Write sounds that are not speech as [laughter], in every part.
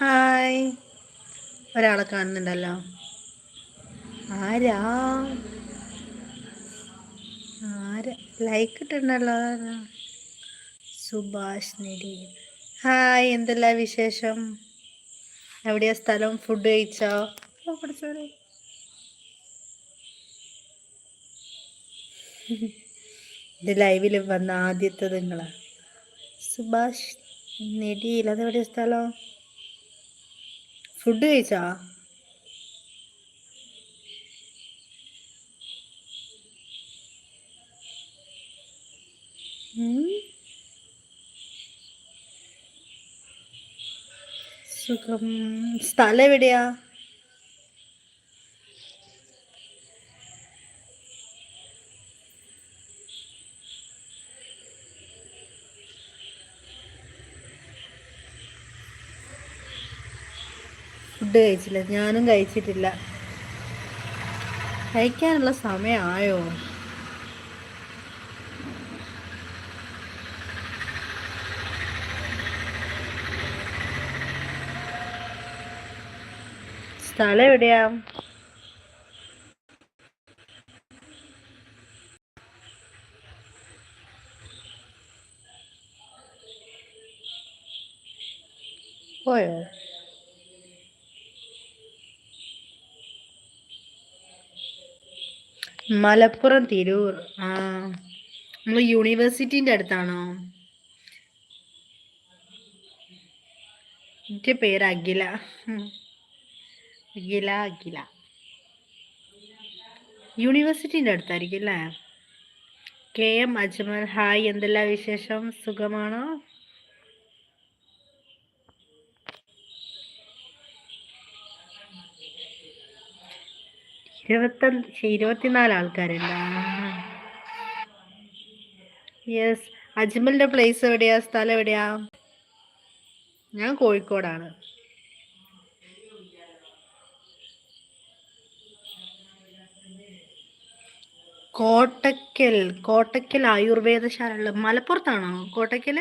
Hi. ഒരാളെ കാണുന്നുണ്ടല്ലോ. ആരാ? ആരാ? ലൈക്ക് ഇട്ടുണ്ടല്ലോ ആരാ? സുഭാഷ് നെടി. ഹായ് എന്തെല്ലാം വിശേഷം? എവിടെയാ സ്ഥലം? ഫുഡ് കഴിച്ചോ. ഇത് ലൈവിൽ വന്ന ആദ്യത്തെ നിങ്ങളാ. സുഭാഷ് നെടിയിൽ അതെവിടെയാ സ്ഥലം? ഫുഡ് കഴിച്ചാ? ഉം? സുഖം. സ്ഥലം എവിടെയാ? ഫുഡ് കഴിച്ചില്ല. ഞാനും കഴിച്ചിട്ടില്ല. കഴിക്കാനുള്ള സമയമായോ? സ്ഥലം എവിടെയാ? പോയോ? മലപ്പുറം തിരൂർ. ആ നമ്മൾ യൂണിവേഴ്സിറ്റിന്റെ അടുത്താണോ? എന്റെ പേര് അഖില. ഗില അഖില യൂണിവേഴ്സിറ്റിന്റെ അടുത്തായിരിക്കും അല്ലേ? K M Ajmal hi. എന്തെല്ലാം വിശേഷം? സുഖമാണോ? ഇരുപത്തഞ്ച് ഇരുപത്തിനാല് ആൾക്കാരുണ്ട്. യെസ്. അജ്മലിന്റെ പ്ലേസ് എവിടെയാ? സ്ഥലം എവിടെയാ? ഞാൻ കോഴിക്കോടാണ്. കോട്ടക്കൽ കോട്ടക്കൽ ആയുർവേദശാല മലപ്പുറത്താണോ? കോട്ടക്കൽ?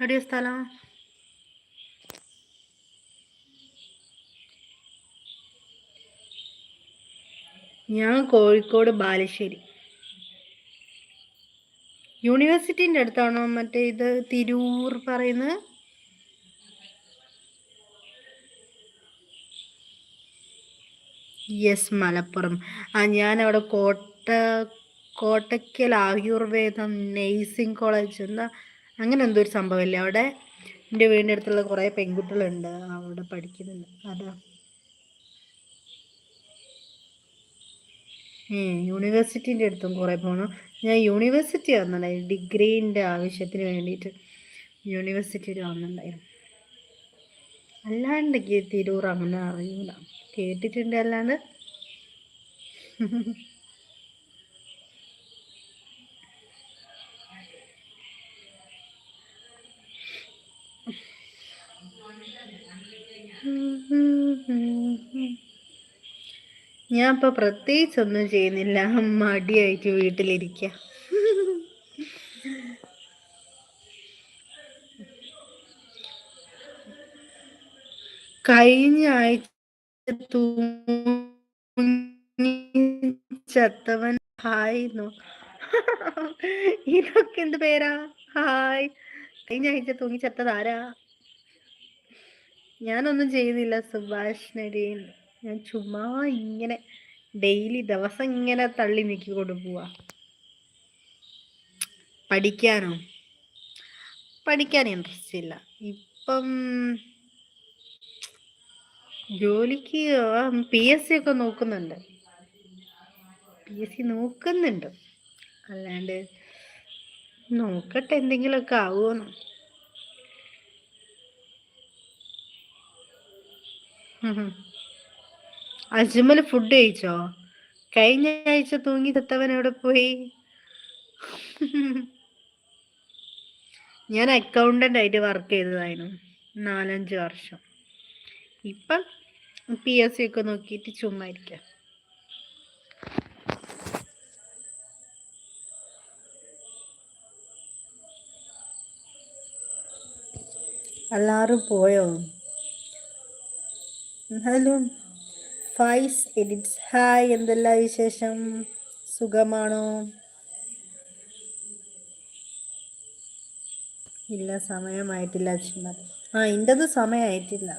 എവിടെയ സ്ഥലം? ഞാൻ കോഴിക്കോട് ബാലുശ്ശേരി. യൂണിവേഴ്സിറ്റിന്റെ അടുത്താണോ മറ്റേ ഇത് തിരൂർ പറയുന്നത്? യെസ് മലപ്പുറം. ആ ഞാനവിടെ കോട്ട കോട്ടയ്ക്കൽ ആയുർവേദം നേഴ്സിംഗ് കോളേജ് എന്താ അങ്ങനെ എന്തോ ഒരു സംഭവമില്ലേ അവിടെ? എന്റെ വീടിന്റെ അടുത്തുള്ള കുറേ പെൺകുട്ടികളുണ്ട് അവിടെ പഠിക്കുന്നുണ്ട്. അതാ. യൂണിവേഴ്സിറ്റിന്റെ അടുത്തും കുറേ പോകണം ഞാൻ യൂണിവേഴ്സിറ്റി വന്നിട്ടുണ്ടായിരുന്നു ഡിഗ്രീന്റെ ആവശ്യത്തിന് വേണ്ടിയിട്ട് യൂണിവേഴ്സിറ്റിയിൽ വന്നിട്ടുണ്ടായിരുന്നു. അല്ലാണ്ട് എനിക്ക് തിരൂർ അങ്ങനെ അറിയൂല. കേട്ടിട്ടുണ്ട് അല്ലാണ്ട് ഞാൻ ഇപ്പൊ പ്രത്യേകിച്ചൊന്നും ചെയ്യുന്നില്ല. മടിയായിട്ട് വീട്ടിലിരിക്ക. കഴിഞ്ഞ ആഴ്ച ചത്തവൻ ഹായ് [laughs] ഇതൊക്കെ എന്ത് പേരാ? ഹായ്. കഴിഞ്ഞ ആഴ്ച തൂങ്ങി ആരാ? ഞാനൊന്നും ചെയ്യുന്നില്ല സുഭാഷ് നരീൻ ഞാൻ ചുമ്മാ ഇങ്ങനെ ഡെയിലി ദിവസം ഇങ്ങനെ തള്ളി നീക്കി പോവാ. പഠിക്കാനോ? പഠിക്കാൻ ഇൻട്രസ്റ്റ് ഇല്ല. ഇപ്പം ജോലിക്ക് പി എസ് സി ഒക്കെ നോക്കുന്നുണ്ട്. പി എസ് സി നോക്കുന്നുണ്ട്. അല്ലാണ്ട് നോക്കട്ടെ എന്തെങ്കിലുമൊക്കെ ആവുമെന്ന് അജ്മൽ ഫുഡ് കഴിച്ചോ? കഴിഞ്ഞ ആഴ്ച തൂങ്ങി തത്തവൻ എവിടെ പോയി? ഞാൻ അക്കൗണ്ടന്റ് ആയിട്ട് വർക്ക് ചെയ്തതായിരുന്നു. നാലഞ്ച് വർഷം. ഇപ്പം പി എസ് സി ഒക്കെ നോക്കിയിട്ട് ചുമ്മാ ഇരിക്കാം. എല്ലാവരും പോയോ? ഹലോ. Faiz edits hi. എന്തെല്ലാം വിശേഷം? സുഖമാണോ? ഇല്ല സമയമായിട്ടില്ല ചുമ്മാ. ആ എന്റെത് സമയമായിട്ടില്ല.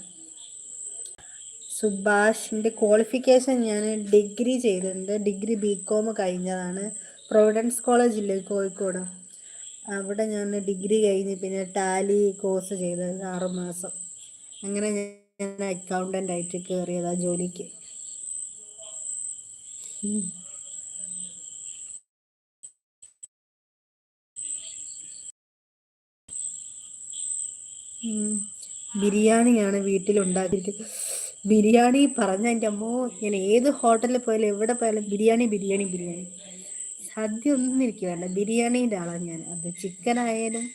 സുഭാഷിന്റെ ക്വാളിഫിക്കേഷൻ ഞാൻ ഡിഗ്രി ചെയ്തിട്ടുണ്ട്. ഡിഗ്രി ബി കോം കഴിഞ്ഞതാണ്. പ്രൊവിഡൻസ് കോളേജില്ലേ കോഴിക്കോട്. അവിടെ ഞാൻ ഡിഗ്രി കഴിഞ്ഞ് പിന്നെ ടാലി കോഴ്സ് ചെയ്തത് ആറുമാസം അങ്ങനെ ഞാൻ അക്കൗണ്ടന്റ് ആയിട്ട് കയറിയതാ ജോലിക്ക്. ബിരിയാണിയാണ് വീട്ടിലുണ്ടാക്കിയിട്ട് ബിരിയാണി പറഞ്ഞ എന്റെ അമ്മോ ഞാൻ ഏത് ഹോട്ടലിൽ പോയാലും എവിടെ പോയാലും ബിരിയാണി ബിരിയാണി ബിരിയാണി. സദ്യ ഒന്നും എനിക്ക് വേണ്ട. ബിരിയാണീന്റെ ആളാണ് ഞാൻ. അത് ചിക്കൻ ആയാലും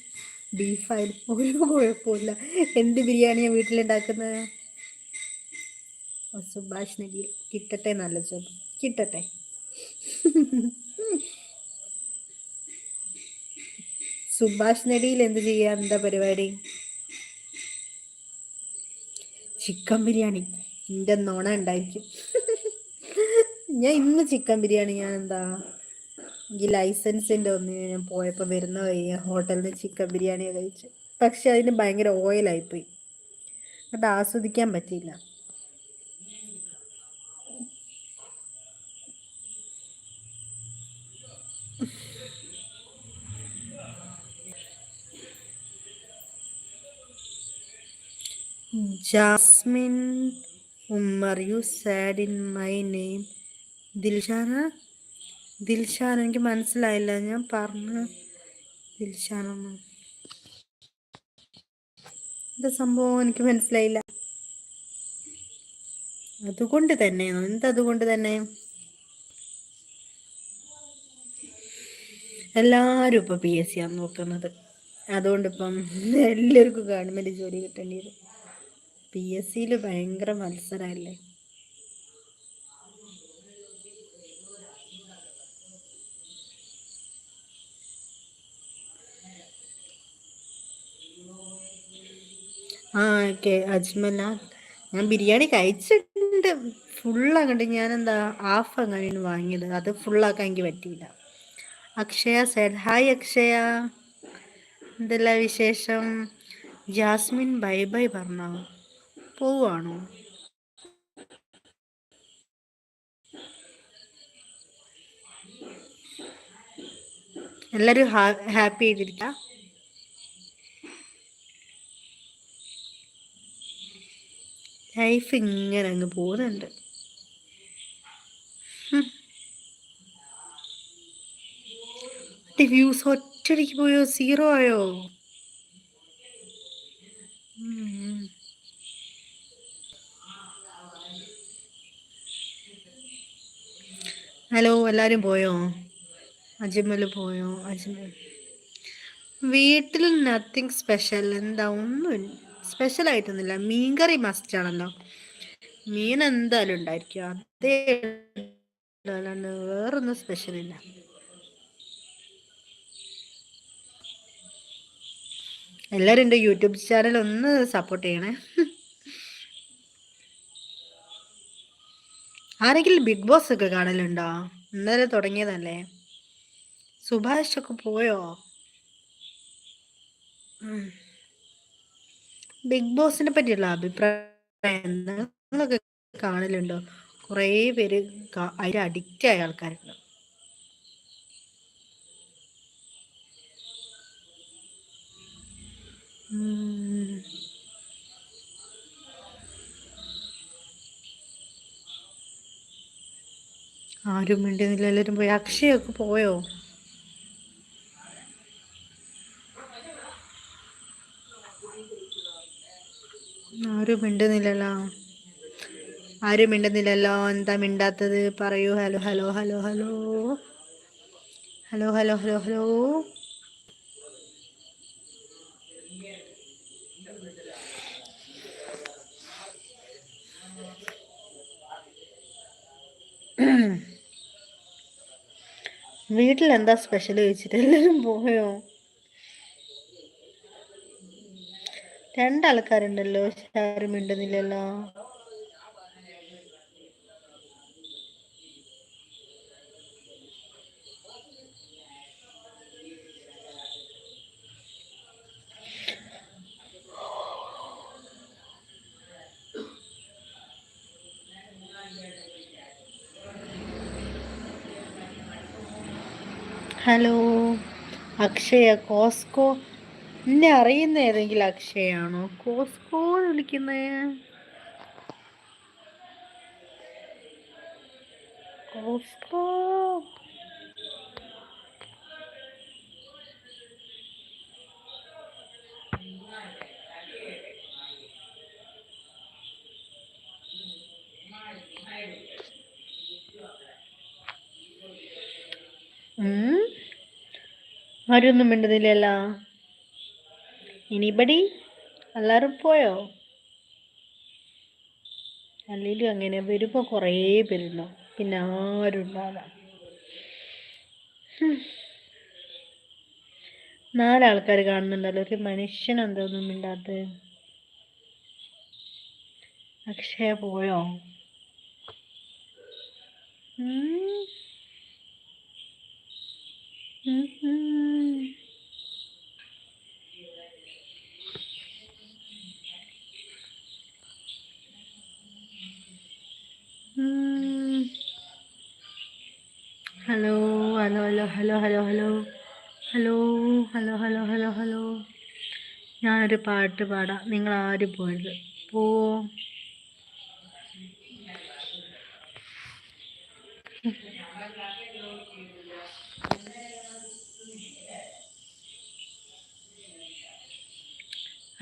ബീഫായാലും ഒരു കുഴപ്പമില്ല എന്ത് ബിരിയാണിയാണ് വീട്ടിലുണ്ടാക്കുന്നത്? സുഭാഷ് നഗി കിട്ടട്ടെ നല്ല ചോദ്യം കിട്ടട്ടെ. സുഭാഷ് നടിയിൽ എന്ത് ചെയ്യാ? എന്താ പരിപാടി? ചിക്കൻ ബിരിയാണി. എന്റെ നോണ ഉണ്ടായിരിക്കും. ഞാൻ ഇന്ന് ചിക്കൻ ബിരിയാണി ഞാൻ എന്താ ഈ ലൈസൻസിന്റെ ഒന്ന് ഞാൻ പോയപ്പോൾ വരുന്ന വഴി ഹോട്ടലിൽ നിന്ന് ചിക്കൻ ബിരിയാണി കഴിച്ചു പക്ഷെ അതിന് ഭയങ്കര ഓയിലായിപ്പോയി അത് ആസ്വദിക്കാൻ പറ്റിയില്ല. Jasmin Ummer you said in my name. Dilshana? Dilshan എനിക്ക് മനസ്സിലായില്ല. ഞാൻ പറഞ്ഞു ദിൽഷാനൊന്നും എന്താ സംഭവം? എനിക്ക് മനസ്സിലായില്ല. അതുകൊണ്ട് തന്നെയോ എന്തതുകൊണ്ട് തന്നെ? എല്ലാവരും ഇപ്പൊ പി എസ് സി ആണ് നോക്കുന്നത്. അതുകൊണ്ടിപ്പം എല്ലാവർക്കും ഗവൺമെന്റ് ജോലി കിട്ടേണ്ടി വരും പി എസ് സിയിൽ ഭയങ്കര മത്സരമല്ലേ ആ ഓക്കെ. അജ്മല ഞാൻ ബിരിയാണി കഴിച്ചിട്ടുണ്ട്. ഫുള്ളാകണ്ട് ഞാൻ എന്താ ഹാഫ് അങ്ങനെയാണ് വാങ്ങിയത്. അത് ഫുള്ളാക്കാൻ എനിക്ക് പറ്റിയില്ല. Akshaya said hi Akshaya. എന്തെല്ലാം വിശേഷം? ജാസ്മിൻ ബൈ ബൈ പറഞ്ഞോ. പോവാണോ എല്ലാരും ഹാപ്പി ചെയ്തിരിക്ക ലൈഫ് ഇങ്ങനെ അങ്ങ് പോകുന്നുണ്ട്. വ്യൂസ് ഒറ്റടിക്ക് പോയോ? സീറോ ആയോ? ഹലോ എല്ലാവരും പോയോ? അജ്മൽ പോയോ? അജ്മൽ വീട്ടിൽ നത്തിങ് സ്പെഷ്യൽ എന്താ ഒന്നും സ്പെഷ്യൽ ആയിട്ടൊന്നുമില്ല. മീൻകറി മസ്റ്റ് ആണല്ലോ. മീൻ എന്തായാലും ഉണ്ടായിരിക്കും. അതേ വേറൊന്നും സ്പെഷ്യൽ ഇല്ല. എല്ലാവരും എന്റെ യൂട്യൂബ് ചാനൽ ഒന്ന് സപ്പോർട്ട് ചെയ്യണേ. ആരെങ്കിലും ബിഗ് ബോസ് ഒക്കെ കാണലുണ്ടോ? ഇന്നലെ തുടങ്ങിയതല്ലേ? സുഭാഷ് ഒക്കെ പോയോ? ബിഗ് ബോസിനെ പറ്റിയുള്ള അഭിപ്രായം നിങ്ങളൊക്കെ കാണലുണ്ടോ? കുറേ പേര് അതിൽ അഡിക്റ്റ് ആയ ആൾക്കാരുണ്ട്. ആരും മിണ്ടുന്നില്ല. എല്ലാവരും പോയി. അക്ഷയൊക്കെ പോയോ? ആരും മിണ്ടുന്നില്ലല്ലോ. ആരും മിണ്ടുന്നില്ലല്ലോ. എന്താ മിണ്ടാത്തത്? പറയൂ. Hello hello hello hello. Hello hello hello hello. mm വീട്ടിൽ എന്താ സ്പെഷ്യൽ ചോദിച്ചിട്ട്? എല്ലാവരും പോയോ? രണ്ടാൾക്കാരുണ്ടല്ലോ ആരും മിണ്ടുന്നില്ലല്ലോ. ഹലോ അക്ഷയ കോസ്കോ. എന്നെ അറിയുന്ന ഏതെങ്കിലും അക്ഷയാണോ? കോസ്കോ എന്ന് വിളിക്കുന്നത് കോസ്കോ. ആരൊന്നും മിണ്ടുന്നില്ലല്ലോ. എനിബടി എല്ലാവരും പോയോ? അല്ലെങ്കിലും അങ്ങനെ വരുമ്പോൾ കുറേ പേരുണ്ടാവും പിന്നെ ആരും ഉണ്ടാവില്ല നാലാൾക്കാർ കാണുന്നുണ്ടല്ലോ. ഒരു മനുഷ്യൻ എന്തോന്നും ഇണ്ടാത്ത അക്ഷയ പോയോ? Hello hello hello hello hello hello hello hello hello hello hello ഞാനൊരു പാട്ട് പാടാം. നിങ്ങൾ ആരും പോയത് പോവോ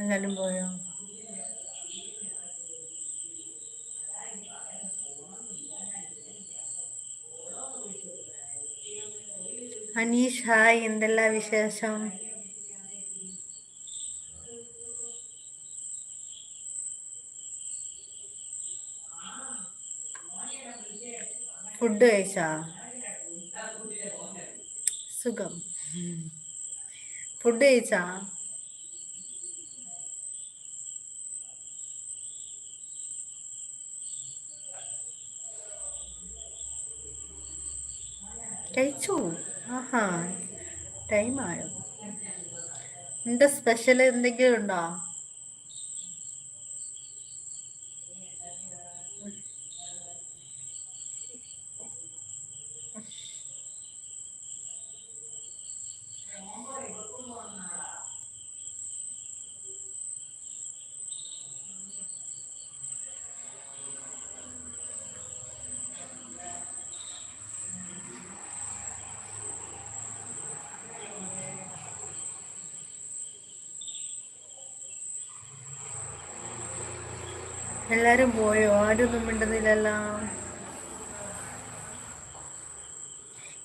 എല്ലാവരും പോയോ? അനീഷ് ഹായ്. എന്തെല്ലാം വിശേഷം? ഫുഡ് കഴിച്ചാ? സുഖം. ഫുഡ് കഴിച്ചാ? കഴിച്ചു? ആഹാ ടൈമായോ? എന്താ സ്പെഷ്യൽ എന്തെങ്കിലും ഉണ്ടോ? എല്ലാരും പോയോ? ആരൊന്നും മിണ്ടുന്നില്ലല്ലോ.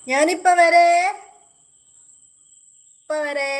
ഞാനിപ്പ വരെ ഇപ്പ വരെ